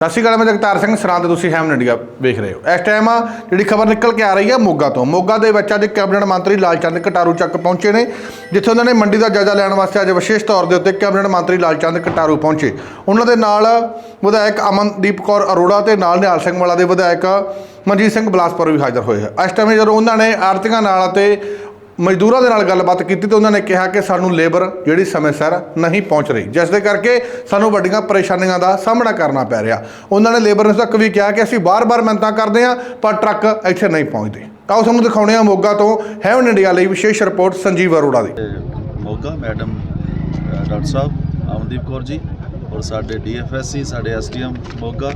ਸਤਿ ਸ਼੍ਰੀ ਅਕਾਲ, ਮੈਂ ਜਗਤਾਰ ਸਿੰਘ ਸਰਾਂਦ, ਤੁਸੀਂ ਹੈਮ ਇੰਡੀਆ ਵੇਖ ਰਹੇ ਹੋ। ਇਸ ਟਾਈਮ ਜਿਹੜੀ ਖਬਰ ਨਿਕਲ ਕੇ ਆ ਰਹੀ ਹੈ ਮੋਗਾ ਤੋਂ। ਮੋਗਾ ਦੇ ਵਿੱਚ ਅੱਜ ਕੈਬਨਿਟ ਮੰਤਰੀ ਲਾਲਚੰਦ ਕਟਾਰੂ ਚੱਕ ਪਹੁੰਚੇ ਨੇ, ਜਿੱਥੇ ਉਹਨਾਂ ਨੇ ਮੰਡੀ ਦਾ ਜਾਇਜ਼ਾ ਲੈਣ ਵਾਸਤੇ ਅੱਜ ਵਿਸ਼ੇਸ਼ ਤੌਰ ਦੇ ਉੱਤੇ ਕੈਬਨਿਟ ਮੰਤਰੀ ਲਾਲਚੰਦ ਕਟਾਰੂ ਪਹੁੰਚੇ। ਉਹਨਾਂ ਦੇ ਨਾਲ ਵਿਧਾਇਕ ਅਮਨਦੀਪ ਕੌਰ ਅਰੋੜਾ ਤੇ ਨਾਲ ਨਿਹਾਲ ਸਿੰਘ ਵਾਲਾ ਦੇ ਵਿਧਾਇਕ ਮਨਜੀਤ ਸਿੰਘ ਬਲਾਸਪੁਰ ਵੀ ਹਾਜ਼ਰ ਹੋਏ ਹੈ ਇਸ ਟਾਈਮ ਜਦੋਂ ਉਹਨਾਂ ਨੇ ਆਰਤੀਆਂ ਨਾਲ ਅਤੇ ਮਜ਼ਦੂਰਾਂ ਦੇ ਨਾਲ ਗੱਲਬਾਤ ਕੀਤੀ ਤੇ ਉਹਨਾਂ ਨੇ ਕਿਹਾ ਕਿ ਸਾਨੂੰ ਲੇਬਰ ਜਿਹੜੀ ਸਮੇਂ ਸਿਰ ਨਹੀਂ ਪਹੁੰਚ ਰਹੀ ਜਿਸ ਦੇ ਕਰਕੇ ਸਾਨੂੰ ਵੱਡੀਆਂ ਪਰੇਸ਼ਾਨੀਆਂ ਦਾ ਸਾਹਮਣਾ ਕਰਨਾ ਪੈ ਰਿਹਾ ਉਹਨਾਂ ਨੇ ਲੇਬਰ ਨੂੰ ਤੱਕ ਵੀ ਕਿਹਾ ਕਿ ਅਸੀਂ ਬਾਰ-ਬਾਰ ਮਿਹਨਤਾਂ ਕਰਦੇ ਹਾਂ ਪਰ ਟਰੱਕ ਇੱਥੇ ਨਹੀਂ ਪਹੁੰਚਦੇ ਤਾਂ ਉਹ ਤੁਹਾਨੂੰ ਦਿਖਾਉਣੇ ਆ ਮੋਗਾ ਤੋਂ ਹੈਵਨ ਇੰਡੀਆ ਲਈ ਵਿਸ਼ੇਸ਼ ਰਿਪੋਰਟ ਸੰਜੀਵ ਅਰੋੜਾ ਦੀ ਮੋਗਾ ਮੈਡਮ ਅ, ਡਾਕਟਰ ਸਾਹਿਬ ਅਮਨਦੀਪ ਕੌਰ ਜੀ ਔਰ ਸਾਡੇ ਡੀਐਫਐਸਸੀ ਸਾਡੇ ਐਸਡੀਐਮ ਮੋਗਾ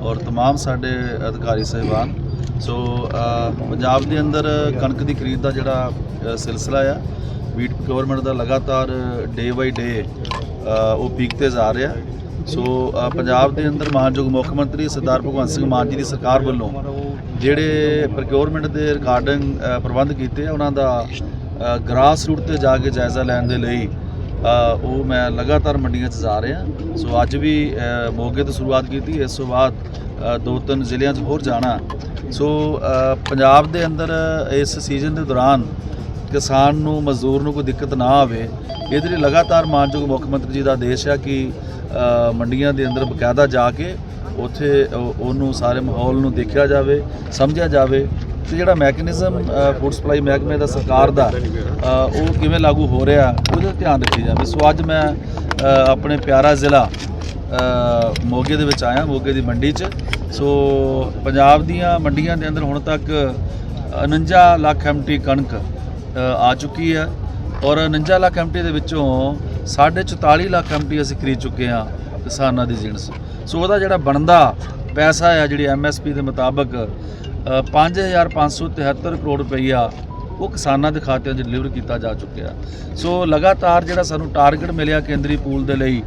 ਔਰ तमाम ਸਾਡੇ ਅਧਿਕਾਰੀ ਸਹਿਬਾਨ ਸੋ uh, ਪੰਜਾਬ ਦੇ ਅੰਦਰ ਕਣਕ ਦੀ ਖਰੀਦ ਦਾ ਜਿਹੜਾ ਸਿਲਸਿਲਾ ਆ ਵੀਟ ਗਵਰਨਮੈਂਟ ਦਾ ਲਗਾਤਾਰ ਡੇ ਬਾਈ ਡੇ ਉਹ ਪੀਕ ਤੇ ਜਾ ਰਿਹਾ। ਸੋ ਪੰਜਾਬ ਦੇ ਅੰਦਰ ਮਾਨਯੋਗ ਮੁੱਖ ਮੰਤਰੀ ਸਰਦਾਰ ਭਗਵੰਤ ਸਿੰਘ ਮਾਨ ਜੀ ਦੀ ਸਰਕਾਰ ਵੱਲੋਂ ਜਿਹੜੇ ਪ੍ਰੋਕਿਉਰਮੈਂਟ ਦੇ ਰਿਕਾਰਡਿੰਗ ਪ੍ਰਬੰਧ ਕੀਤੇ ਆ, ਉਹਨਾਂ ਦਾ ਗ੍ਰਾਸ ਰੂਟ ਤੇ ਜਾ ਕੇ ਜਾਇਜ਼ਾ ਲੈਣ ਦੇ ਲਈ ਉਹ ਮੈਂ ਲਗਾਤਾਰ ਮੰਡੀਆਂ 'ਚ ਜਾ ਰਿਹਾ। ਸੋ ਅੱਜ ਵੀ ਮੋਗੇ ਤੋਂ ਸ਼ੁਰੂਆਤ ਕੀਤੀ। ਇਸ ਤੋਂ ਬਾਅਦ ਦੋ ਤਿੰਨ ਜ਼ਿਲ੍ਹਿਆਂ 'ਚ ਹੋਰ ਜਾਣਾ। ਸੋ ਪੰਜਾਬ ਦੇ ਅੰਦਰ ਇਸ ਸੀਜ਼ਨ ਦੇ ਦੌਰਾਨ ਕਿਸਾਨ ਨੂੰ, ਮਜ਼ਦੂਰ ਨੂੰ ਕੋਈ ਦਿੱਕਤ ਨਾ ਆਵੇ, ਇਹਦੇ ਲਈ ਲਗਾਤਾਰ ਮਾਨਯੋਗ ਮੁੱਖ ਮੰਤਰੀ ਜੀ ਦਾ ਆਦੇਸ਼ ਆ ਕਿ ਮੰਡੀਆਂ ਦੇ ਅੰਦਰ ਬਕਾਇਦਾ ਜਾ ਕੇ ਉੱਥੇ ਉਹਨੂੰ ਸਾਰੇ ਮਾਹੌਲ ਨੂੰ ਦੇਖਿਆ ਜਾਵੇ, ਸਮਝਿਆ ਜਾਵੇ ਤੇ ਜਿਹੜਾ ਮੈਕੈਨਿਜ਼ਮ ਫੂਡ ਸਪਲਾਈ ਮਹਿਕਮੇ ਦਾ ਸਰਕਾਰ ਦਾ ਉਹ ਕਿਵੇਂ ਲਾਗੂ ਹੋ ਰਿਹਾ, ਉਹਦਾ ਧਿਆਨ ਰੱਖਿਆ ਜਾਵੇ। ਸੋ ਅੱਜ ਮੈਂ ਆਪਣੇ ਪਿਆਰਾ ਜ਼ਿਲ੍ਹਾ ਮੋਗੇ ਦੇ ਵਿੱਚ ਆਇਆ ਮੋਗੇ ਦੀ ਮੰਡੀ 'ਚ। ਸੋ ਪੰਜਾਬ ਦੀਆਂ ਮੰਡੀਆਂ ਦੇ ਅੰਦਰ ਹੁਣ ਤੱਕ 49 ਲੱਖ ਐਮਟੀ ਕਣਕ ਆ ਚੁੱਕੀ ਹੈ। ਔਰ 49 ਲੱਖ ਐਮਟੀ ਦੇ ਵਿੱਚੋਂ 44 ਲੱਖ ਐਮਟੀ ਅਸੀਂ ਖਰੀਦ ਚੁੱਕੇ ਹਾਂ ਕਿਸਾਨਾਂ ਦੀ ਜਿਣਸ। ਸੋ ਉਹਦਾ ਜਿਹੜਾ ਬਣਦਾ ਪੈਸਾ ਆ ਜਿਹੜੀ ਐਮਐਸਪੀ ਦੇ ਮੁਤਾਬਕ ਅ, 5573 ਕਰੋੜ ਰੁਪਈਆ ਉਹ ਕਿਸਾਨਾਂ ਦੇ ਖਾਤਿਆਂ 'ਚ ਡਿਲੀਵਰ ਕੀਤਾ ਜਾ ਚੁੱਕਿਆ। ਸੋ ਲਗਾਤਾਰ ਜਿਹੜਾ ਸਾਨੂੰ ਟਾਰਗੇਟ ਮਿਲਿਆ ਕੇਂਦਰੀ ਪੂਲ ਦੇ ਲਈ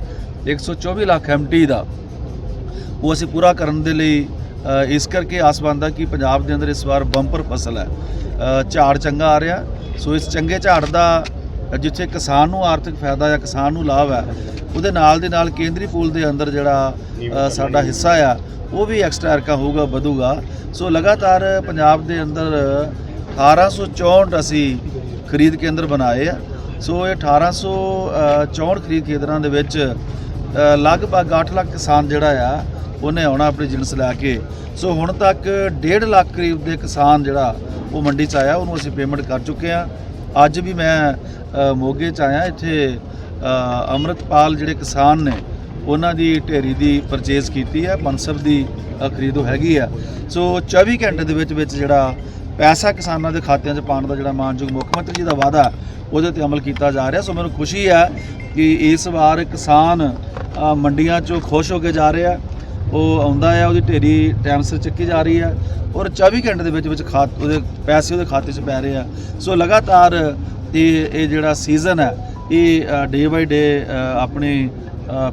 124 ਲੱਖ ਐਮਟੀ ਦਾ। ਉਹ ਅਸੀਂ ਪੂਰਾ ਕਰਨ ਦੇ ਲਈ ਇਸ ਕਰਕੇ ਆਸ ਬੰਦਾ ਕਿ ਪੰਜਾਬ ਦੇ ਅੰਦਰ ਇਸ ਵਾਰ ਬੰਪਰ ਫਸਲ ਹੈ। ਝਾੜ ਚੰਗਾ ਆ ਰਿਹਾ। ਸੋ ਇਸ ਚੰਗੇ ਝਾੜ ਦਾ, ਜਿੱਥੇ ਕਿਸਾਨ ਨੂੰ ਆਰਥਿਕ ਫਾਇਦਾ ਜਾਂ ਕਿਸਾਨ ਨੂੰ ਲਾਭ ਹੈ, ਉਹਦੇ ਨਾਲ ਦੇ ਨਾਲ ਕੇਂਦਰੀ ਪੂਲ ਦੇ ਅੰਦਰ ਜਿਹੜਾ ਸਾਡਾ ਹਿੱਸਾ ਆ, ਉਹ ਵੀ ਐਕਸਟਰਾ ਅਰਕਾ ਹੋਊਗਾ, ਵਧੂਗਾ। ਸੋ ਲਗਾਤਾਰ ਪੰਜਾਬ ਦੇ ਅੰਦਰ 1864 ਅਸੀਂ ਖਰੀਦ ਕੇਂਦਰ ਬਣਾਏ ਆ। ਸੋ ਇਹ 1864 ਖਰੀਦ ਕੇਂਦਰਾਂ ਦੇ ਵਿੱਚ ਲਗਭਗ 8 ਲੱਖ ਕਿਸਾਨ ਜਿਹੜਾ ਆ ਉਹਨੇ ਆਉਣਾ ਆਪਣੀ ਜਿਣਸ ਲੈ ਕੇ। ਸੋ ਹੁਣ ਤੱਕ 1.5 ਲੱਖ ਕਰੀਬ ਦੇ ਕਿਸਾਨ ਜਿਹੜਾ ਉਹ ਮੰਡੀ 'ਚ ਆਇਆ ਉਹਨੂੰ ਅਸੀਂ ਪੇਮੈਂਟ ਕਰ ਚੁੱਕੇ ਆ ਅੱਜ ਵੀ ਮੈਂ ਮੋਗੇ 'ਚ ਆਇਆ ਇੱਥੇ ਅ, ਅੰਮ੍ਰਿਤਪਾਲ ਜਿਹੜੇ ਕਿਸਾਨ ਨੇ ਉਹਨਾਂ ਦੀ ਢੇਰੀ ਦੀ ਪਰਚੇਜ਼ ਕੀਤੀ ਹੈ ਪੰਸਬ ਦੀ ਅ, ਖਰੀਦੋ ਹੈਗੀ ਆ। ਸੋ 24 ਘੰਟੇ ਦੇ ਵਿੱਚ ਵਿੱਚ ਜਿਹੜਾ ਪੈਸਾ ਕਿਸਾਨਾਂ ਦੇ ਖਾਤਿਆਂ 'ਚ ਪਾਉਣ ਦਾ ਜਿਹੜਾ ਮਾਨਯੋਗ ਮੁੱਖ ਮੰਤਰੀ ਜੀ ਦਾ ਵਾਅਦਾ ਉਹਦੇ ਤੇ ਅਮਲ ਕੀਤਾ ਜਾ ਰਿਹਾ। ਸੋ ਮੈਨੂੰ ਖੁਸ਼ੀ ਹੈ ਕਿ ਇਸ ਵਾਰ ਕਿਸਾਨ ਮੰਡੀਆਂ 'ਚੋਂ ਖੁਸ਼ ਹੋ ਕੇ ਜਾ ਰਿਹਾ। ਉਹ ਆਉਂਦਾ ਹੈ, ਉਹਦੀ ਢੇਰੀ ਟਾਈਮ ਸਿਰ ਚੱਕੀ ਜਾ ਰਹੀ ਹੈ ਔਰ 24 ਘੰਟੇ ਦੇ ਵਿੱਚ ਵਿੱਚ ਖਾਤ, ਉਹਦੇ ਪੈਸੇ ਉਹਦੇ ਖਾਤੇ 'ਚ ਪੈ ਰਹੇ ਆ। ਸੋ ਲਗਾਤਾਰ ਇਹ ਇਹ ਜਿਹੜਾ ਸੀਜ਼ਨ ਹੈ, ਇਹ ਡੇ ਬਾਈ ਡੇ ਆਪਣੀ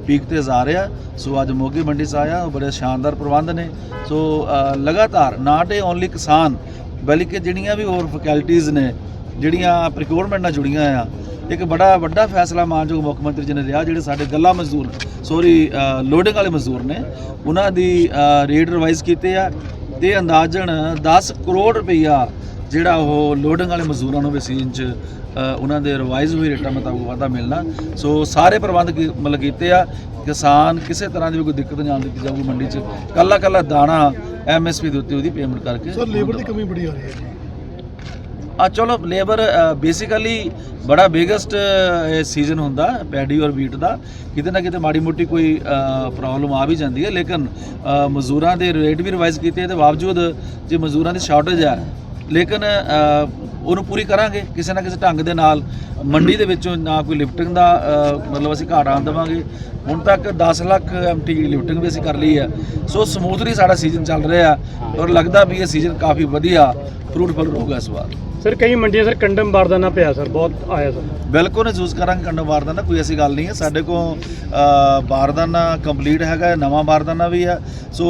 ਪੀਕ ਤੇ ਜਾ ਰਿਹਾ। ਸੋ ਅੱਜ ਮੋਗੇ ਮੰਡੀ 'ਚ ਆਇਆ ਬੜੇ ਸ਼ਾਨਦਾਰ ਪ੍ਰਬੰਧ ਨੇ। ਸੋ ਲਗਾਤਾਰ ਨਾਟ ਏ ਓਨਲੀ ਕਿਸਾਨ ਬਲਕਿ ਜਿਹੜੀਆਂ ਵੀ ਹੋਰ ਫੈਕਲਟੀਆਂ ਨੇ, ਜਿਹੜੀਆਂ ਪ੍ਰੋਕਿਉਰਮੈਂਟ ਨਾਲ ਜੁੜੀਆਂ ਆ, ਇੱਕ ਬੜਾ ਵੱਡਾ ਫੈਸਲਾ ਮਾਨਯੋਗ ਮੁੱਖ ਮੰਤਰੀ ਜੀ ਨੇ ਲਿਆ, ਜਿਹੜੇ ਸਾਡੇ ਗੱਲਾ ਮਜ਼ਦੂਰ ਸੋਰੀ ਲੋਡਿੰਗ ਵਾਲੇ ਮਜ਼ਦੂਰ ਨੇ, ਉਹਨਾਂ ਦੀ ਰੇਟ ਰਿਵਾਈਜ਼ ਕੀਤੇ ਆ, ਤੇ ਅੰਦਾਜ਼ਨ 10 ਕਰੋੜ ਰੁਪਈਆ ਜਿਹੜਾ ਉਹ ਲੋਡਿੰਗ ਵਾਲੇ ਮਜ਼ਦੂਰਾਂ ਨੂੰ ਵਸੀਨ 'ਚ ਉਹਨਾਂ ਦੇ ਰਿਵਾਈਜ਼ ਹੋਏ ਰੇਟਾਂ ਮੁਤਾਬਕ ਵਾਧਾ ਮਿਲਣਾ। ਸੋ ਸਾਰੇ ਪ੍ਰਬੰਧ ਕੀ- ਮਤਲਬ ਕੀਤੇ ਆ, ਕਿਸਾਨ ਕਿਸੇ ਤਰ੍ਹਾਂ ਦੀ ਵੀ ਕੋਈ ਦਿੱਕਤ ਨਹੀਂ ਆਉਣ ਦਿੱਤੀ ਜਾਊਗੀ ਮੰਡੀ 'ਚ। ਕੱਲਾ ਕੱਲਾ ਦਾਣਾ ਐਮਐਸਪੀ ਦੇ ਉੱਤੇ ਉਹਦੀ ਪੇਮੈਂਟ ਕਰਕੇ ਸਰ ਲੇਬਰ ਦੀ ਕਮੀ ਬੜੀ ਆ ਰਹੀ ਹੈ ਜੀ। ਆ ਚਲੋ ਲੇਬਰ ਬੇਸਿਕਲੀ ਬੜਾ ਬਿਗੇਸਟ ਸੀਜ਼ਨ ਹੁੰਦਾ ਪੈਡੀ ਔਰ ਵੀਟ ਦਾ। ਕਿਤੇ ਨਾ ਕਿਤੇ ਮਾੜੀ ਮੋਟੀ ਕੋਈ ਪ੍ਰੋਬਲਮ ਆ ਵੀ ਜਾਂਦੀ ਹੈ ਲੇਕਿਨ ਮਜ਼ਦੂਰਾਂ ਦੇ ਰੇਟ ਵੀ ਰਿਵਾਈਜ਼ ਕੀਤੇ ਤੇ ਬਾਵਜੂਦ ਜੇ ਮਜ਼ਦੂਰਾਂ ਦੀ ਸ਼ਾਰਟੇਜ ਹੈ ਲੇਕਿਨ ਉਹਨੂੰ ਪੂਰੀ ਕਰਾਂਗੇ ਕਿਸੇ ਨਾ ਕਿਸੇ ਢੰਗ ਦੇ ਨਾਲ। ਮੰਡੀ ਦੇ ਵਿੱਚੋਂ ਨਾ ਕੋਈ ਲਿਫਟਿੰਗ ਦਾ ਮਤਲਬ ਅਸੀਂ ਘਾਟ ਆਉਣ ਦੇਵਾਂਗੇ। ਹੁਣ ਤੱਕ 10 ਲੱਖ ਐਮਟੀ ਲਿਫਟਿੰਗ ਵੀ ਅਸੀਂ ਕਰ ਲਈ ਹੈ। ਸੋ ਸਮੂਥਲੀ ਸਾਡਾ ਸੀਜ਼ਨ ਚੱਲ ਰਿਹਾ ਔਰ ਲੱਗਦਾ ਵੀ ਇਹ ਸੀਜ਼ਨ ਕਾਫੀ ਵਧੀਆ ਫਰੂਟਫੁਲ ਰਹੂਗਾ ਇਸ ਵਾਰ। ਸਰ ਕਈ ਮੰਡੀਆਂ ਸਰ ਕੰਡਮ ਬਾਰਦਾਨਾ ਪਿਆ ਸਰ ਬਹੁਤ ਆਇਆ ਸਰ। ਬਿਲਕੁਲ ਯੂਜ਼ ਕਰਾਂਗੇ ਕੰਡਮ ਬਾਰਦਾਨਾ ਕੋਈ ਐਸੀ ਗੱਲ ਨਹੀਂ ਹੈ। ਸਾਡੇ ਕੋਲ ਬਾਰਦਾਨਾ ਕੰਪਲੀਟ ਹੈਗਾ ਨਵਾਂ ਬਾਰਦਾਨਾ ਵੀ ਹੈ। ਸੋ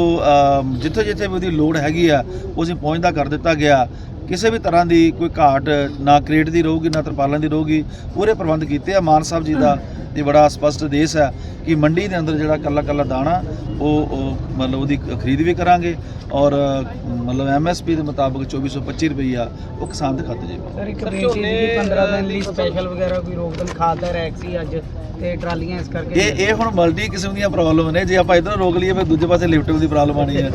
ਜਿੱਥੇ ਜਿੱਥੇ ਵੀ ਉਹਦੀ ਲੋੜ ਹੈਗੀ ਆ ਉਹ ਅਸੀਂ ਪਹੁੰਚਦਾ ਕਰ ਦਿੱਤਾ ਗਿਆ। ਕਿਸੇ ਵੀ ਤਰ੍ਹਾਂ ਦੀ ਕੋਈ ਘਾਟ ਨਾ ਕ੍ਰੇਟ ਦੀ ਰਹੂਗੀ ਨਾ ਤਰਪਾਲਾਂ ਦੀ ਰਹੂਗੀ ਪੂਰੇ ਪ੍ਰਬੰਧ ਕੀਤੇ ਆ। ਮਾਨ ਸਾਹਿਬ ਜੀ ਦਾ ਇਹ ਬੜਾ ਸਪਸ਼ਟ ਆਦੇਸ਼ ਹੈ ਕਿ ਮੰਡੀ ਦੇ ਅੰਦਰ ਜਿਹੜਾ ਕੱਲਾ ਕੱਲਾ ਦਾਣਾ ਉਹ ਮਤਲਬ ਉਹਦੀ ਖਰੀਦ ਵੀ ਕਰਾਂਗੇ ਔਰ ਮਤਲਬ ਐਮਐਸਪੀ ਦੇ ਮੁਤਾਬਕ 2425 ਰੁਪਈਆ ਉਹ ਕਿਸਾਨ ਦੇ ਖਾਤੇ ਜਾਏਗਾ ਸਰ ਇੱਕ ਬੇਨਤੀ ਸੀ ਕਿ 15 ਦਿਨ ਲਈ ਸਪੈਸ਼ਲ ਵਗੈਰਾ ਕੋਈ ਰੋਕਦਮ ਖਾਦ ਦਾ ਰੈਕ ਸੀ ਅੱਜ ਤੇ ਟਰਾਲੀਆਂ ਇਸ ਕਰਕੇ ਇਹ ਇਹ ਹੁਣ ਮਲਟੀ ਕਿਸਮ ਦੀਆਂ ਪ੍ਰੋਬਲਮ ਨੇ। ਜੇ ਆਪਾਂ ਇਧਰ ਰੋਕ ਲਈਏ ਫਿਰ ਦੂਜੇ ਪਾਸੇ ਲਿਫਟਿੰਗ ਦੀ ਪ੍ਰੋਬਲਮ ਆਣੀ ਹੈ।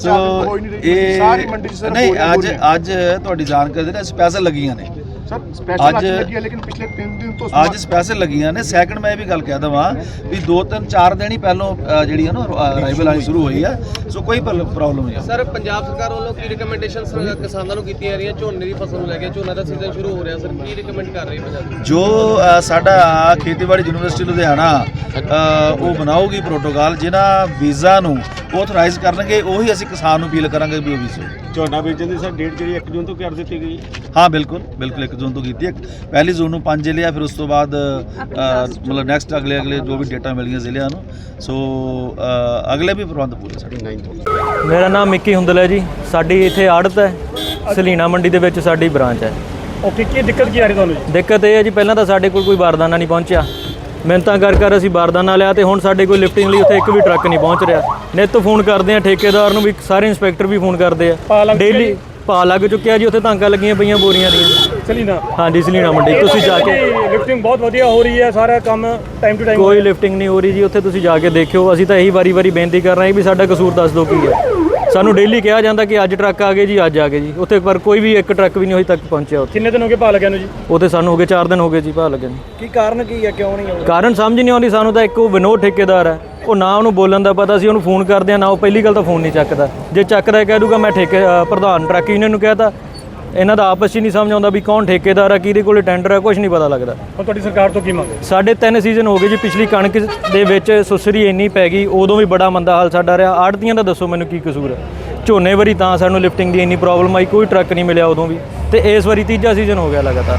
ਸੋ ਇਹ ਸਾਰੀ ਮੰਡੀ ਸਰ ਨਹੀਂ ਅੱਜ ਅੱਜ ਤੁਹਾਡੀ ਜਾਣਕਾਰੀ ਦੇ ਨਾਲ ਸਪੈਸ਼ਲ ਲੱਗੀਆਂ ਨੇ। ਸਰ ਸਪੈਸ਼ਲ ਅੱਜ- ਲੱਗੀ ਹੈ ਲੇਕਿਨ ਪਿਛਲੇ 3 ਦਿਨ ਤੋਂ ਅੱਜ ਸਪੈਸ਼ਲ ਲੱਗੀਆਂ ਨੇ। ਸੈਕੰਡ ਮੈਂ ਇਹ ਵੀ ਗੱਲ ਕਹਿ ਦਵਾਂ ਵੀ 2 3 4 ਦਿਨ ਹੀ ਪਹਿਲੋਂ ਜਿਹੜੀ ਹੈ ਨਾ ਅਰਾਈਵਲ ਆਣੀ ਸ਼ੁਰੂ ਹੋਈ। ਹੈ ਸੋ ਕੋਈ ਪ੍ਰੋਬਲਮ ਨਹੀਂ ਸਰ ਪੰਜਾਬ ਸਰਕਾਰ ਵੱਲੋਂ ਕੀ ਰਿਕਮੈਂਡੇਸ਼ਨ ਕਿਸਾਨਾਂ ਨੂੰ ਕੀਤੀ ਜਾ ਰਹੀ ਹੈ ਝੋਨੇ ਦੀ ਫਸਲ ਨੂੰ ਲੈ ਕੇ ਝੋਨਾ ਦਾ ਸੀਜ਼ਨ ਸ਼ੁਰੂ ਹੋ ਰਿਹਾ। ਸਰ ਕੀ ਰਿਕਮੈਂਡ ਕਰ ਰਹੀ ਹੈ ਪੰਜਾਬ ਜੋ ਸਾਡਾ ਖੇਤੀਬਾੜੀ ਯੂਨੀਵਰਸਿਟੀ ਲੁਧਿਆਣਾ ਉਹ ਬਣਾਉਗੀ ਪ੍ਰੋਟੋਕਾਲ ਜਿਨ੍ਹਾਂ ਵੀਜ਼ਾ ਨੂੰ ਆਥੋਰਾਈਜ਼ ਕਰਨਗੇ ਉਹੀ ਅਸੀਂ ਕਿਸਾਨ ਨੂੰ ਅਪੀਲ ਕਰਾਂਗੇ ਵੀ ਉਹ ਵੀਜ਼ਾ ਝੋਨਾ ਵੇਚਣ ਦੀ ਸਰ ਡੇਟ ਜਿਹੜੀ 1 ਜੂਨ ਤੋਂ ਕਰ ਦਿੱਤੀ ਗਈ। ਹਾਂ ਬਿਲਕੁਲ ਬਿਲਕੁਲ 1 ਜੂਨ ਤੋਂ ਕੀਤੀ ਹੈ। ਪਹਿਲੀ ਜੂਨ ਨੂੰ 5 ਜ਼ਿਲ੍ਹੇ ਆ ਫਿਰ ਉਸ ਤੋਂ ਬਾਅਦ ਮਤਲਬ ਨੈਕਸਟ ਅਗਲੇ ਅਗਲੇ ਜੋ ਵੀ ਡੇਟਾ ਮਿਲੀਆਂ ਜ਼ਿਲ੍ਹਿਆਂ ਨੂੰ। ਸੋ ਅਗਲੇ ਵੀ ਪ੍ਰਬੰਧ ਪੂਰੇ ਸਾਡੇ ਮੇਰਾ ਨਾਮ ਮਿੱਕੀ ਹੁੰਦਲ ਹੈ ਜੀ। ਸਾਡੀ ਇੱਥੇ ਆੜਤ ਹੈ ਸਲੀਨਾ ਮੰਡੀ ਦੇ ਵਿੱਚ ਸਾਡੀ ਬ੍ਰਾਂਚ ਹੈ। ਓਕੇ ਕੀ ਦਿੱਕਤ ਕੀ ਆ ਰਹੀ ਤੁਹਾਨੂੰ ਜੀ? ਦਿੱਕਤ ਇਹ ਹੈ ਜੀ ਪਹਿਲਾਂ ਤਾਂ ਸਾਡੇ ਕੋਲ ਕੋਈ ਬਾਰਦਾਨਾ ਨਹੀਂ ਪਹੁੰਚਿਆ। ਮਿਹਨਤਾਂ ਕਰ ਕਰ ਅਸੀਂ ਬਾਰਦਾਨਾ ਲਿਆ ਤੇ ਹੁਣ ਸਾਡੇ ਕੋਲ ਲਿਫਟਿੰਗ ਲਈ ਉੱਥੇ ਇੱਕ ਵੀ ਟਰੱਕ ਨਹੀਂ ਪਹੁੰਚ ਰਿਹਾ। ਨਿੱਤ ਫੋਨ ਕਰਦੇ ਆ ਠੇਕੇਦਾਰ ਨੂੰ ਵੀ ਸਾਰੇ ਇੰਸਪੈਕਟਰ ਵੀ ਫੋਨ ਕਰਦੇ ਆ। ਡੇਲੀ? ਪਾ ਲੱਗ ਚੁੱਕਿਆ ਜੀ ਉੱਥੇ ਤਾਂਕਾਂ ਲੱਗੀਆਂ ਪਈਆਂ ਬੋਰੀਆਂ ਦੀਆਂ। ਚਲੀ ਨਾ ਹਾਂਜੀ ਸਲੀਨਾ ਮੰਡੀ ਤੁਸੀਂ ਜਾ ਕੇ ਲਿਫਟਿੰਗ ਬਹੁਤ ਵਧੀਆ ਹੋ ਰਹੀ ਹੈ ਸਾਰਾ ਕੰਮ ਟਾਈਮ ਟੂ ਟਾਈਮ ਕੋਈ ਲਿਫਟਿੰਗ ਨਹੀਂ ਹੋ ਰਹੀ ਜੀ ਉੱਥੇ ਤੁਸੀਂ ਜਾ ਕੇ ਦੇਖਿਓ ਅਸੀਂ ਤਾਂ ਇਹੀ ਵਾਰੀ-ਵਾਰੀ ਬੇਨਤੀ ਕਰ ਰਹੇ ਹਾਂ ਵੀ ਸਾਡਾ ਕਸੂਰ ਦੱਸ ਦਿਓ ਕੀ ਹੈ। ਸਾਨੂੰ ਡੇਲੀ ਕਿਹਾ ਜਾਂਦਾ ਕਿ ਅੱਜ ਟਰੱਕ ਆ ਗਏ ਜੀ ਅੱਜ ਆ ਗਏ ਜੀ। ਉੱਥੇ ਪਰ ਕੋਈ ਵੀ ਇੱਕ ਟਰੱਕ ਵੀ ਨਹੀਂ ਹੋਈ ਤੱਕ ਪਹੁੰਚਿਆ ਉੱਥੇ। ਕਿੰਨੇ ਦਿਨ ਹੋ ਗਏ ਪਾ ਲੱਗਿਆ ਨੂੰ ਜੀ? ਉੱਥੇ ਸਾਨੂੰ ਹੋ ਗਏ 4 ਦਿਨ ਹੋ ਗਏ ਜੀ ਭਾਅ ਲੱਗੇ ਨੂੰ। ਕੀ ਕਾਰਨ ਕੀ ਹੈ? ਕਿਉਂ ਨਹੀਂ ਕਾਰਨ ਸਮਝ ਨਹੀਂ ਆਉਂਦੀ ਸਾਨੂੰ ਤਾਂ ਇੱਕ ਉਹ ਵਿਨੋਦ ਠੇਕੇਦਾਰ ਹੈ। ਉਹ ਨਾ ਉਹਨੂੰ ਬੋਲਣ ਦਾ ਪਤਾ ਸੀ ਉਹਨੂੰ ਫੋਨ ਕਰਦੇ ਆ ਨਾ ਉਹ ਪਹਿਲੀ ਗੱਲ ਤਾਂ ਫੋਨ ਨਹੀਂ ਚੱਕਦਾ। ਜੇ ਚੱਕਦਾ ਕਹਿ ਦੂਗਾ ਮੈਂ ਠੇਕੇ ਅ, ਪ੍ਰਧਾਨ ਟਰੱਕ ਯੂਨੀਅਨ ਨੂੰ ਕਹਿਤਾ ਇਹਨਾਂ ਦਾ ਆਪਸ 'ਚ ਨਹੀਂ ਸਮਝ ਆਉਂਦਾ ਵੀ ਕੌਣ ਠੇਕੇਦਾਰ ਆ ਕਿਹਦੇ ਕੋਲੇ ਟੈਂਡਰ ਆ ਕੁਝ ਨਹੀਂ ਪਤਾ ਲੱਗਦਾ। ਹੁਣ ਤੁਹਾਡੀ ਸਰਕਾਰ ਤੋਂ ਕੀ ਮੰਗ ਹੈ? ਸਾਡੇ ਤਿੰਨ ਸੀਜ਼ਨ ਹੋ ਗਏ ਜੀ ਪਿਛਲੀ ਕਣਕ ਦੇ ਵਿੱਚ ਸੁਸਰੀ ਇੰਨੀ ਪੈ ਗਈ ਉਦੋਂ ਵੀ ਬੜਾ ਮੰਦਾ ਹਾਲ ਸਾਡਾ ਰਿਹਾ। ਆੜਤੀਆਂ ਦਾ ਦੱਸੋ ਮੈਨੂੰ ਕੀ ਕਸੂਰ ਹੈ? ਝੋਨੇ ਵਾਰੀ ਤਾਂ ਸਾਨੂੰ ਲਿਫਟਿੰਗ ਦੀ ਇੰਨੀ ਪ੍ਰੋਬਲਮ ਆਈ ਕੋਈ ਟਰੱਕ ਨਹੀਂ ਮਿਲਿਆ ਉਦੋਂ ਵੀ। ਤੇ ਇਸ ਵਾਰੀ ਤੀਜਾ ਸੀਜ਼ਨ ਹੋ ਗਿਆ ਲਗਾਤਾਰ।